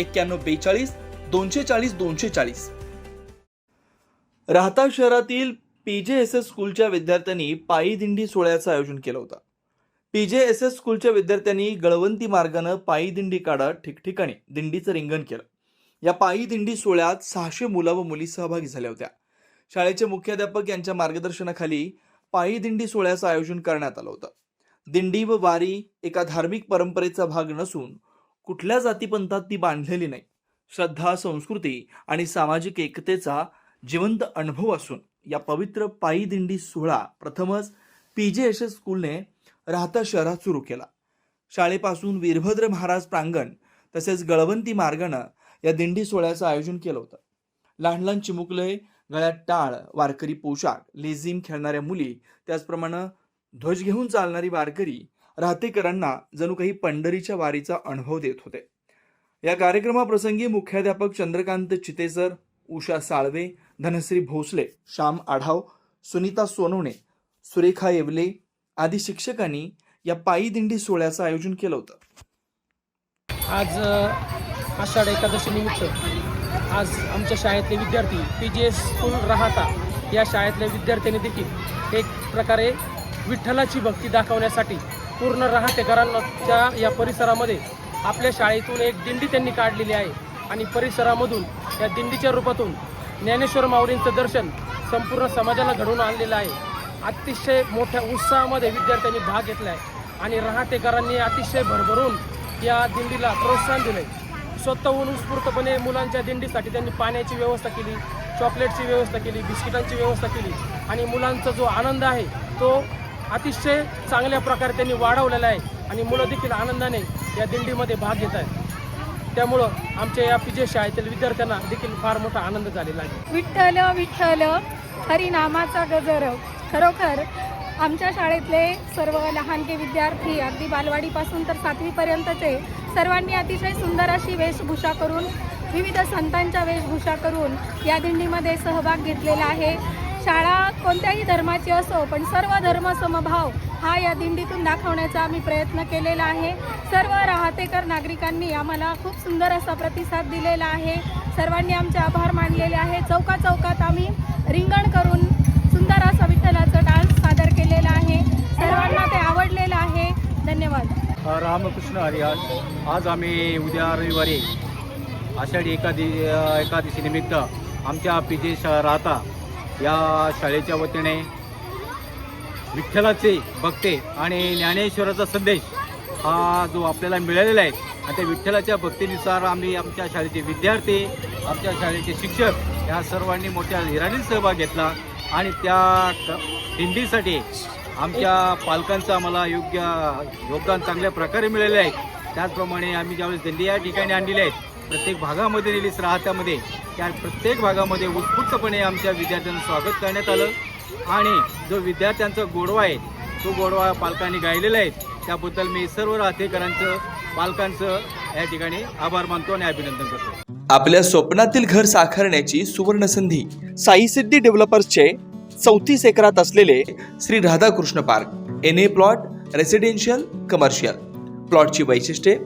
एक्क्याण्णव बेचाळीस दोनशे चाळीस दोनशे चाळीस. राहता शहरातील पी जे एस एस स्कूलच्या विद्यार्थ्यांनी पायी दिंडी सोहळ्याचं आयोजन केलं होतं. पी जे एस एस स्कूलच्या विद्यार्थ्यांनी गळवंती मार्गानं पायी दिंडी काढत ठिकठिकाणी दिंडीचं रिंगण केलं. या पायी दिंडी सोहळ्यात सहाशे मुलं व मुली सहभागी झाल्या होत्या. शाळेचे मुख्याध्यापक यांच्या मार्गदर्शनाखाली पायी दिंडी सोहळ्याचं आयोजन करण्यात आलं होतं. दिंडी व वारी एका धार्मिक परंपरेचा भाग नसून कुठल्या जातीपंथात ती बांधलेली नाही. श्रद्धा संस्कृती आणि सामाजिक एकतेचा जिवंत अनुभव असून या पवित्र पायी दिंडी सोहळा प्रथमच पी जे एस एस स्कूलने राहता शहरात सुरू केला. शाळेपासून वीरभद्र महाराज प्रांगण तसेच गळवंती मार्गानं या दिंडी सोहळ्याचं आयोजन केलं होतं. लहान लहान चिमुकले गळ्यात टाळ वारकरी पोशाख लेझिम खेळणाऱ्या मुली त्याचप्रमाणे ध्वज घेऊन चालणारी वारकरी राहतेकरांना जणू काही पंढरीच्या वारीचा अनुभव देत होते. या कार्यक्रमाप्रसंगी मुख्याध्यापक चंद्रकांत चितेसर उषा साळवे धनश्री भोसले श्याम आढाव सुनीता सोनवणे सुरेखा येवले आदी शिक्षकांनी या पायी दिंडी सोहळ्याचं आयोजन केलं होतं. आज आषाढ एकादशी निमित्त आज आमच्या शाळेतले विद्यार्थी पी जी एस स्कूल राहता या शाळेतल्या विद्यार्थ्यांनी देखील एक प्रकारे विठ्ठलाची भक्ती दाखवण्यासाठी पूर्ण राहतेकरांच्या या परिसरामध्ये. आपल्या शाळेतून एक दिंडी त्यांनी काढलेली आहे. आणि परिसरामधून या दिंडीच्या रूपातून ज्ञानेश्वर माऊलींचं दर्शन संपूर्ण समाजाला घडवून आणलेलं आहे. अतिशय मोठ्या उत्साहामध्ये विद्यार्थ्यांनी भाग घेतला आहे आणि रहाटेकरांनी अतिशय भरभरून या दिंडीला प्रोत्साहन दिले स्वतःहून उत्स्फूर्तपणे मुलांच्या दिंडीसाठी त्यांनी पाण्याची व्यवस्था केली चॉकलेटची व्यवस्था केली बिस्किटांची व्यवस्था केली. आणि मुलांचा जो आनंद आहे तो अतिशय चांगल्या प्रकारे त्यांनी वाढवलेला आहे आणि मुलं देखील आनंदाने या दिंडीमध्ये भाग घेत आहेत. त्यामुळं आमच्या या पी जे शाळेतील विद्यार्थ्यांना देखील फार मोठा आनंद झालेला आहे. विठ्ठल विठ्ठल हरिनामाचा गजर. खरोखर आमच्या शाळेतले सर्व लहानके विद्यार्थी अगदी बालवाडीपासून तर सातवीपर्यंतचे सर्वांनी अतिशय सुंदर अशी वेशभूषा करून विविध संतांच्या वेशभूषा करून या दिंडीमध्ये सहभाग घेतलेला आहे. शाळा कोणत्याही धर्माची असो पण सर्व धर्म समभाव हा या दिंडीतून दाखवण्याचा आम्ही प्रयत्न केलेला आहे. सर्व राहतेकर नागरिकांनी आम्हाला खूप सुंदर असा प्रतिसाद दिलेला आहे. सर्वांनी आमचे आभार मानलेले आहे. चौका चौकात आम्ही रिंगण करून सुंदर असा विठ्ठलाचा डान्स सादर केलेला आहे. सर्वांना ते आवडलेलं आहे. धन्यवाद. रामकृष्ण हरिहर आज आम्ही उद्या रविवारी आषाढी एकादी निमित्त आमच्या पी जे राहता. या शाळेच्या वतीने विठ्ठलाचे भक्ते आणि ज्ञानेश्वराचा संदेश हा जो आपल्याला मिळालेला आहे आणि त्या विठ्ठलाच्या भक्तीनुसार आम्ही आमच्या शाळेचे विद्यार्थी आमच्या शाळेचे शिक्षक या सर्वांनी मोठ्या धीराने सहभाग घेतला आणि त्या दिंडीसाठी आमच्या पालकांचं आम्हाला योग्य योगदान चांगल्या प्रकारे मिळालेलं आहे. त्याचप्रमाणे आम्ही ज्यावेळेस दिंडी या ठिकाणी आणलेली आहेत प्रत्येक भागामध्ये रिलीज राहत्यामध्ये त्या प्रत्येक भागामध्ये उत्स्फूर्तपणे आमच्या विद्यार्थ्यांचं स्वागत करण्यात आलं. आणि जो विद्यार्थ्यांचा गोडवा आहे तो गोडवा पालकांनी गायलेला आहे त्याबद्दल मी सर्व राहतेकरांचं पालकांचं या ठिकाणी आभार मानतो आणि अभिनंदन करतो. आपल्या स्वप्नातील घर साकारण्याची सुवर्ण संधी साई सिद्धी डेव्हलपर्सचे चौतीस एकरात असलेले Shri Radhakrishna park N A plot residential commercial प्लॉटची वैशिष्ट्ये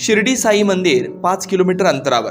शिर्डी साई मंदिर पाच किलोमीटर अंतरावर.